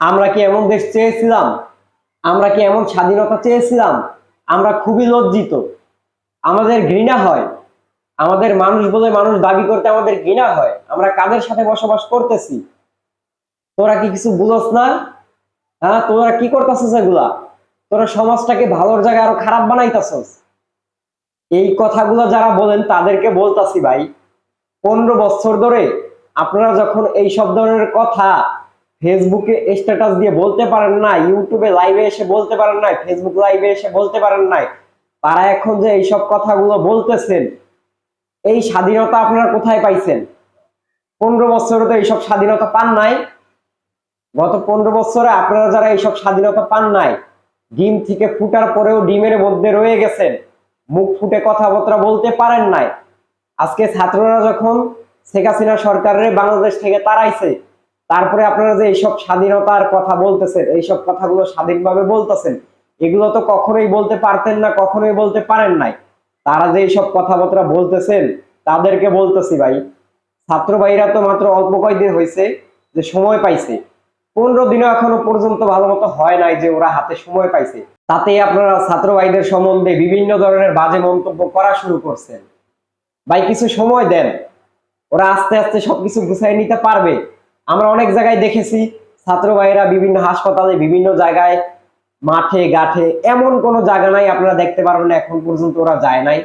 আমরা কি এমন দেশ চেয়েছিলাম? আমরা কি এমন স্বাধীনতা চেয়েছিলাম? আমরা খুবই লজ্জিত। আমাদের ঘৃণা হয়। আমাদের মানুষ বলে মানুষ দাবি করতে আমাদের ঘৃণা হয়। আমরা কাদের সাথে বসবাস করতেছি? তোরা কি কিছু বুঝস না? হ্যাঁ তোরা কি করতেছিস এগুলা? তোরা সমাজটাকে ভালোর জায়গায় আরও খারাপ বানাইতেছস। এই কথাগুলো যারা বলেন, তাদেরকে বলতাছি ভাই, পনেরো বছর ধরে আপনারা যখন এই সব ধরনের কথা ফেসবুকে স্ট্যাটাস দিয়ে বলতে পারেন না ইউটিউবে লাইভে এসে বলতে পারেন না ফেসবুক লাইভে এসে বলতে পারেন নাই, তারা এখন যে এইসব কথাগুলো বলতেছেন, এই স্বাধীনতা আপনারা কোথায় পাইছেন? পনেরো বছরে তো এইসব স্বাধীনতা পান নাই। গত পনেরো বছরে আপনারা যারা এইসব স্বাধীনতা পান নাই, ডিম থেকে ফুটার পরেও ডিমের মধ্যে রয়ে গেছেন, মুখ ফুটে কথাবার্তা বলতে পারেন নাই। আজকে ছাত্ররা যখন শেখ হাসিনা সরকারের বাংলাদেশ থেকে তাড়াইছে তারপরে আপনারা যে এইসব স্বাধীনতার কথা বলতেছেন, এইসব কথাগুলো স্বাধীনভাবে বলতেছেন, এগুলো তো কখনোই বলতে পারতেন না, কখনোই বলতে পারেন নাই। তারা যে এইসব কথাবার্তা বলতেছেন, তাদেরকে বলতেছি ভাই, ছাত্র ভাইরা তো মাত্র অল্প কয়দিন হয়েছে যে সময় পাইছে। পনেরো দিনও এখনও পর্যন্ত ভালো মতো হয় নাই যে ওরা হাতে সময় পাইছে। তাতে আপনারা ছাত্র ভাইদের সম্বন্ধে বিভিন্ন ধরনের বাজে মন্তব্য করা শুরু করছেন। ভাই, কিছু সময় দেন। ওরা আস্তে আস্তে সবকিছু গুছাই নিতে পারবে। আমরা অনেক জায়গায় দেখেছি ছাত্র ভাইয়েরা বিভিন্ন হাসপাতালে, বিভিন্ন জায়গায় মাঠে গাঠে এমন কোনো জায়গা নাই আপনারা দেখতে পারবেন এখন পর্যন্ত ওরা যায় নাই।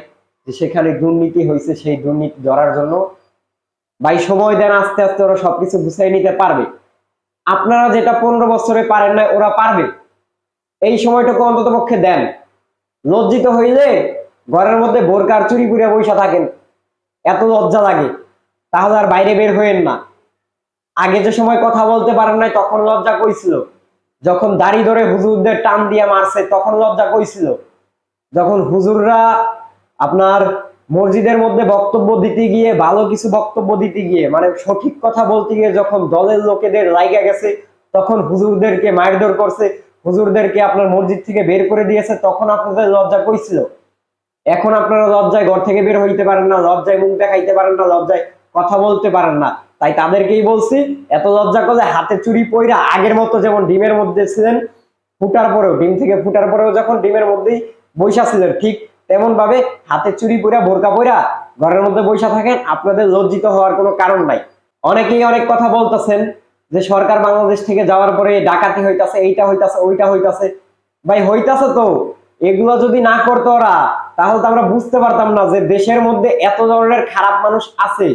যে সেখানে দুর্নীতি হয়েছে, সেই দুর্নীতি ধরার জন্য ভাই সময় দেন, আস্তে আস্তে ওরা সবকিছু গুছাই নিতে পারবে। আপনারা যেটা পনেরো বছরে পারেন না ওরা পারবে। এই সময়টুকু অন্তত পক্ষে দেন। লজ্জিত হইলে ঘরের মধ্যে বোরকার চুরি করে বৈশা থাকেন। এত লজ্জা লাগে। তাহলে আর বাইরে বের হইেন না। আগে যে সময় কথা বলতে পারেন নাই, তখন লজ্জা কইছিল। যখন দাড়ি ধরে হুজুরদের টান দিয়ে মারছে, তখন লজ্জা কইছিল। যখন হুজুররা আপনার মসজিদের মধ্যে বক্তব্য দিতে গিয়ে, ভালো কিছু বক্তব্য দিতে গিয়ে মানে সঠিক কথা বলতে গিয়ে যখন দলের লোকেদের লাইগা গেছে, তখন হুজুরদেরকে মারধর করছে, হুজুরদেরকে আপনার মসজিদ থেকে বের করে দিয়েছে, তখন আপনাদের লজ্জা কইছিল। এখন আপনারা লজ্জায় ঘর থেকে বের হইতে পারেন না, লজ্জায় মুখ দেখাইতে পারেন না, লজ্জায় কথা বলতে পারেন না। তাই তাদেরকেই বলছি, এত লজ্জা করলে হাতে চুরি পইরা আগের মতো যেমন ডিমের মধ্যে ছিলেন, ফুটার পরেও, ডিম থেকে ফুটার পরেও যখন ডিমের মধ্যেই বৈশা ছিলেন, ঠিক তেমন ভাবে হাতে চুরি পইরা, বোরকা পইরা ঘরের মধ্যে বৈশা থাকেন, আপনাদের লজ্জিত হওয়ার কোনো কারণ নাই। অনেকেই অনেক কথা বলতেছেন যে সরকার বাংলাদেশ থেকে যাওয়ার পরে ডাকাতি হইতাছে, এইটা হইতাছে, ওইটা হইতাছে। ভাই, হইতাছে তো। এগুলো যদি না করতো ওরা, তাহলে তো আমরা বুঝতে পারতাম না যে দেশের মধ্যে এত ধরনের খারাপ মানুষ আছে।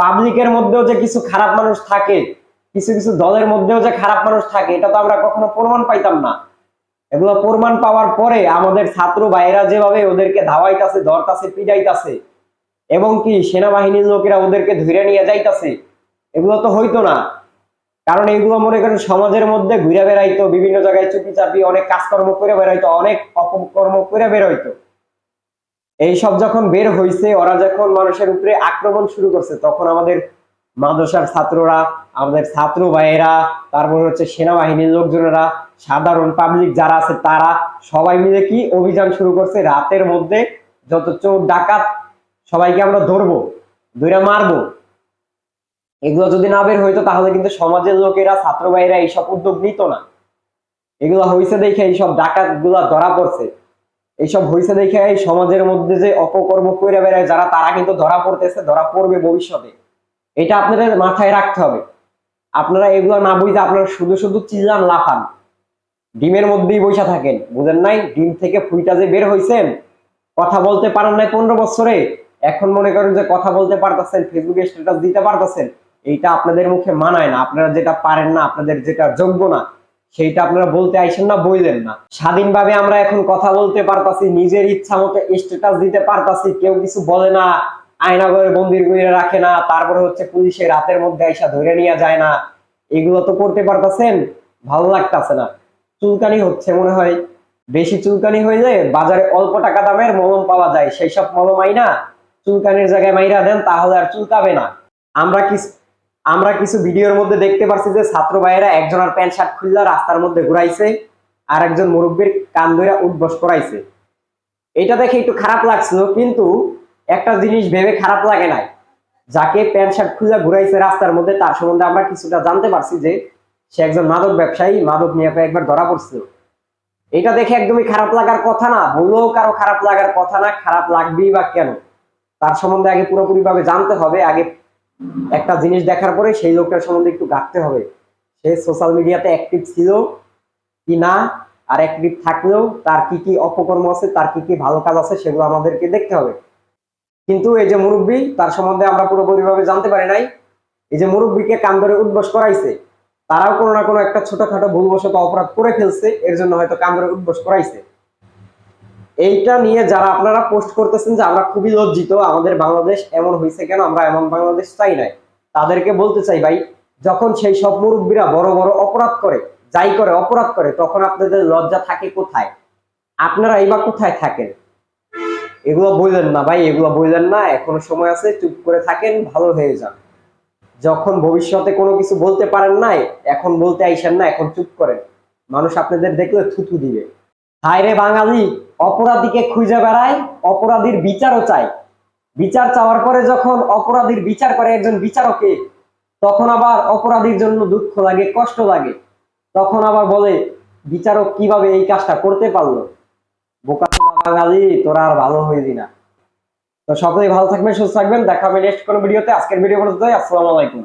পাবলিকের মধ্যেও যে কিছু খারাপ মানুষ থাকে, কিছু কিছু দলের মধ্যেও যে খারাপ মানুষ থাকে, এটা তো আমরা কখনো প্রমাণ পাইতাম না। এগুলো প্রমাণ পাওয়ার পরে আমাদের ছাত্র ভাইয়েরা যেভাবে ওদেরকে ধাওয়াইতাছে, ধরতাছে, পিটাইতাছে, এবং কি সেনাবাহিনীর লোকেরা ওদেরকে ধরে নিয়ে যাইতাছে, এগুলো তো হইতো না। কারণ এগুলো মনে করেন সমাজের মধ্যে ঘুরে বেড়াইতো, বিভিন্ন জায়গায় চুপি চাপি অনেক কাজকর্ম করে বেড়াইতো, অনেক অপকর্ম করে বেরোইতো এইসব যখন বের হইছে, ওরা যখন মানুষের উপরে আক্রমণ শুরু করছে, তখন আমাদের মাদ্রাসার ছাত্ররা, আমাদের ছাত্র ভাইয়েরা, তারপর হচ্ছে সেনাবাহিনীর লোকজনেরা, সাধারণ পাবলিক যারা আছে তারা সবাই মিলে কি অভিযান শুরু করছে? রাতের মধ্যে যত চোর ডাকাত সবাইকে আমরা ধরবো ধরে মারবো। এগুলো যদি না বের হইতো, তাহলে কিন্তু সমাজের লোকেরা, ছাত্র ভাইয়েরা এইসব উদ্যোগ নিত না। এগুলো হয়েছে দেখে এইসব ডাকাতগুলা ধরা পড়ছে। এইসব হয়েছে দেখে সমাজের মধ্যে যে অপকর্ম করে বেড়ায়, যারা তারা কিন্তু ধরা পড়তেছে, ধরা পড়বে ভবিষ্যতে। এটা আপনাদের মাথায় রাখতে হবে। আপনারা এগুলো না বুঝতে আপনারা শুধু শুধু চিল্লান, লাফান। ডিমের মধ্যেই বসে থাকেন, বুঝেন নাই? ডিম থেকে ফুইটা যে বের হয়েছেন কথা বলতে পারেন নাই পনেরো বছরে। এখন মনে করেন যে কথা বলতে পারতেছেন ফেসবুকে স্ট্যাটাস দিতে পারতেছেন, এইটা আপনাদের মুখে মানায় না। আপনারা যেটা পারেন না, আপনাদের যেটা যোগ্য না সেইটা আপনারা বলতে আইসেন না বললেন না। স্বাধীনভাবে আমরা এখন কথা বলতে পারতাছি, নিজের ইচ্ছা মতো স্ট্যাটাস দিতে পারতাছি, কেউ কিছু বলে না আয়না করে বন্দির করে রাখে না, তারপরে হচ্ছে পুলিশের রাতের মধ্যে আইসা ধরে নিয়ে যায় না। এগুলো তো করতে পারতাছেন, ভালো লাগতাছে না। চুলকানি হচ্ছে মনে হয়। বেশি চুলকানি হইলে বাজারে অল্প টাকা দামের মলম পাওয়া যায় সেই সব মলম আইনা চুলকানির জায়গায় মাইরা দেন, তাহলে আর চুলকাবে না। আমরা কি আমরা কিছু ভিডিওর মধ্যে দেখতে পারছি যে ছাত্র ভাইয়েরা একজনের প্যান্ট শার্ট খুললা রাস্তার মধ্যে ঘুরাইছে আর একজন মুরব্বীর কান ধরে উদ্বস করাইছে। এটা দেখে একটু খারাপ লাগছিল, কিন্তু একটা জিনিস ভেবে খারাপ লাগে নাই। যাকে প্যান্ট শার্ট খুলে ঘুরাইছে রাস্তার মধ্যে, তার সম্বন্ধে আমরা কিছুটা জানতে পারছি যে সে একজন মাদক ব্যবসায়ী, মাদক নিয়ে একবার ধরা পড়ছিল এটা দেখে একদমই খারাপ লাগার কথা না বললেও কারও খারাপ লাগার কথা না, খারাপ লাগবেই বা কেন? তার সম্বন্ধে আগে পুরোপুরি ভাবে জানতে হবে, আগে একটা জিনিস দেখার পরে সেই লোকটার সম্বন্ধে একটু ঘাটতে হবে। সে সোশ্যাল মিডিয়াতে অ্যাক্টিভ ছিল কি না, আর অ্যাক্টিভ থাকলেও তার কি কি অপকর্ম আছে, তার কি কি ভালো কাজ আছে, সেগুলো আমাদেরকে দেখতে হবে। কিন্তু এই যে মুরব্বী, তার সম্বন্ধে আমরা পুরোপুরি ভাবে জানতে পারি নাই। এই যে মুরব্বীকে কান ধরে উদ্বাস করাইছে, তারাও কোনো না কোনো একটা ছোটখাটো ভুলবশত অপরাধ করে ফেলছে, এর জন্য হয়তো কান ধরে উদ্বাস করাইছে। এইটা নিয়ে যারা আপনারা পোস্ট করতেছেন যে আমরা খুবই লজ্জিত, আমাদের বাংলাদেশ এমন হয়েছে কেন, আমরা এমন বাংলাদেশ চাই নাই। তাদেরকে বলতে চাই, ভাই, যখন সেই সব মুরব্বীরা বড় বড় অপরাধ করে, যাই করে, অপরাধ করে, তখন আপনাদের লজ্জা থাকে কোথায়? আপনারা এই বা কোথায় থাকেন? এগুলো বললেন না, ভাই, এগুলো বললেন না, এখনও সময় আছে, চুপ করে থাকেন, ভালো হয়ে যান। যখন ভবিষ্যতে কোনো কিছু বলতে পারেন নাই, এখন বলতে আইসেন না, এখন চুপ করেন। মানুষ আপনাদের দেখলে থুতু দিবে। হায় রে বাঙালি! অপরাধীকে খুঁজে বেড়ায়, অপরাধীর বিচারও চায়। বিচার চাওয়ার পরে যখন অপরাধীর বিচার করে একজন বিচারকে তখন আবার অপরাধীর জন্য দুঃখ লাগে, কষ্ট লাগে। তখন আবার বলে, বিচারক কীভাবে এই কাজটা করতে পারল? বোকা বাঙালি তোরা আর ভালো দি না। তো সকলেই ভালো থাকবেন, সুস্থ থাকবেন। দেখা হবে নেক্সট কোনো ভিডিওতে। আজকের ভিডিও পর্যন্ত আসসালামু আলাইকুম।